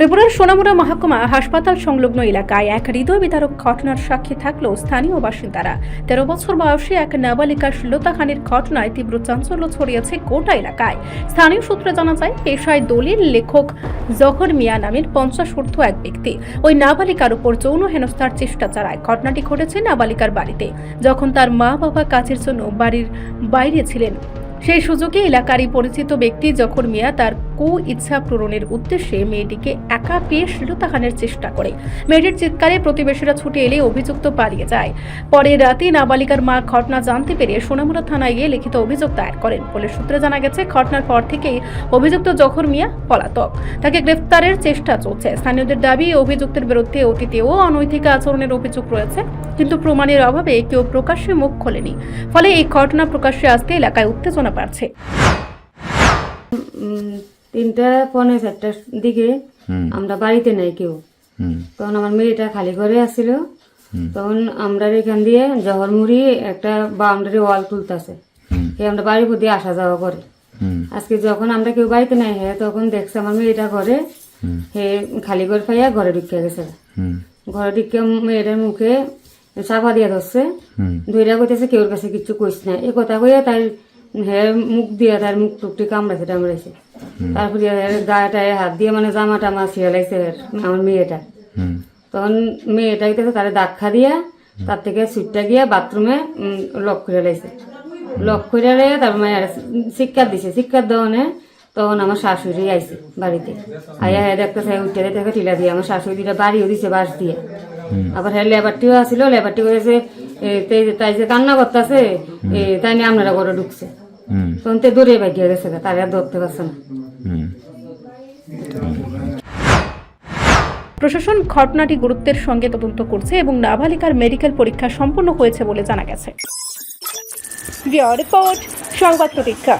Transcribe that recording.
ত্রিপুরার সোনামুড়া মহকুমা হাসপাতাল সংলগ্ন এলাকায় এক হৃদয় বিদারক ঘটনার সাক্ষী থাকলেও স্থানীয় বাসিন্দারা। তেরো বছর বয়সী এক নাবালিকা নাবালিকার শ্লীলতাহানির ঘটনায় তীব্র চাঞ্চল্য ছড়িয়েছে গোটা এলাকায়। স্থানীয় সূত্রে জানা যায়, পেশায় দলিল লেখক জহর মিয়া নামের পঞ্চাশ ঊর্ধ্ব এক ব্যক্তি। ওই নাবালিকার উপর যৌন হেনস্থার চেষ্টা চালায়। ঘটনাটি ঘটেছে নাবালিকার বাড়িতে। যখন তার মা বাবা কাজের জন্য বাড়ির বাইরে ছিলেন, সেই সুযোগে এলাকারই পরিচিত ব্যক্তি যখন মিয়া তার কু ইচ্ছা পূরণের উদ্দেশ্যে মেয়েটিকে একা পেয়ে শ্লীলতাহানের চেষ্টা করে। মেয়েটির চিৎকারে প্রতিবেশীরা ছুটে এলে অভিযুক্ত পালিয়ে যায়। পরে রাতে নাবালিকার মা ঘটনা জানতে পেরে সোনামুড়া থানায় গিয়ে লিখিত অভিযোগ দায়ের করেন। পুলিশ সূত্রে জানা গেছে, ঘটনার পর থেকেই অভিযুক্ত জখর মিয়া পলাতক। তাকে গ্রেফতারের চেষ্টা চলছে। স্থানীয়দের দাবি, অভিযুক্তের বিরুদ্ধে অতীতেও অনৈতিক আচরণের অভিযোগ রয়েছে, কিন্তু প্রমাণের অভাবে কেউ প্রকাশ্যে মুখ খোলেনি। ফলে এই ঘটনা প্রকাশ্যে আসতে এলাকায় উত্তেজনা বাড়ছে। তিনটা পৌনে চারটার দিকে আমরা বাড়িতে নাই কেউ। তখন আমার মেয়েটা খালি ঘরে আসছিল তখন আমরা এখান দিয়ে জহর মুড়ি একটা বাউন্ডারি ওয়াল তুলতেছে সে আমরা বাড়ির প্রতি আসা যাওয়া করে। আজকে যখন আমরা কেউ বাড়িতে নাই হ্যাঁ তখন দেখছে আমার মেয়েটা ঘরে। হে খালি ঘর পাইয়া ঘরে ঢুকে গেছে। ঘরে ঢুকে মেয়েটার মুখে চাপা দিয়ে ধরছে। হুম। ধৈর্য কইতেছে কেউর কাছে কিছু কইস না এ কথা কইয়া তার হে মুখ দিয়ে তার মুখ টুকটি কামড়াইছে টামড়াইছে তারপরে গায়েটায় হাত দিয়ে মানে জামা টামা ছিয়ালাইছে এর, আমার মেয়েটা। তখন মেয়েটা গেছে তারে দাক্ষা দিয়া তার থেকে সুটটা গিয়া বাথরুমে লক করে লাইছে। লক করে রে তার মায়ের শিক্ষা দিছে। শিক্ষার দেওয়ানে তখন আমার শাশুড়ি আইছে বাড়িতে। আইয়া হ্যাঁ দেখতে চাই উঠতে দেখে টিলা দিয়ে। আমার শাশুড়ি দিটা বাড়িও দিছে বাস দিয়ে। আবার হ্যাঁ লেবারটিও আসিল লেবারটি করেছে তাই যে কান্না করতেছে তাই নিয়ে আপনারা ঘরে ঢুকছে। তখন তে দূরে বাইকে গেছে তার আর ধরতে পারছে না। প্রশাসন ঘটনাটি গুরুত্বের সঙ্গে তদন্ত করছে এবং নাবালিকার মেডিকেল পরীক্ষা সম্পন্ন হয়েছে বলে জানা গেছে। রিপোর্ট, সংবাদ প্রতীক্ষা।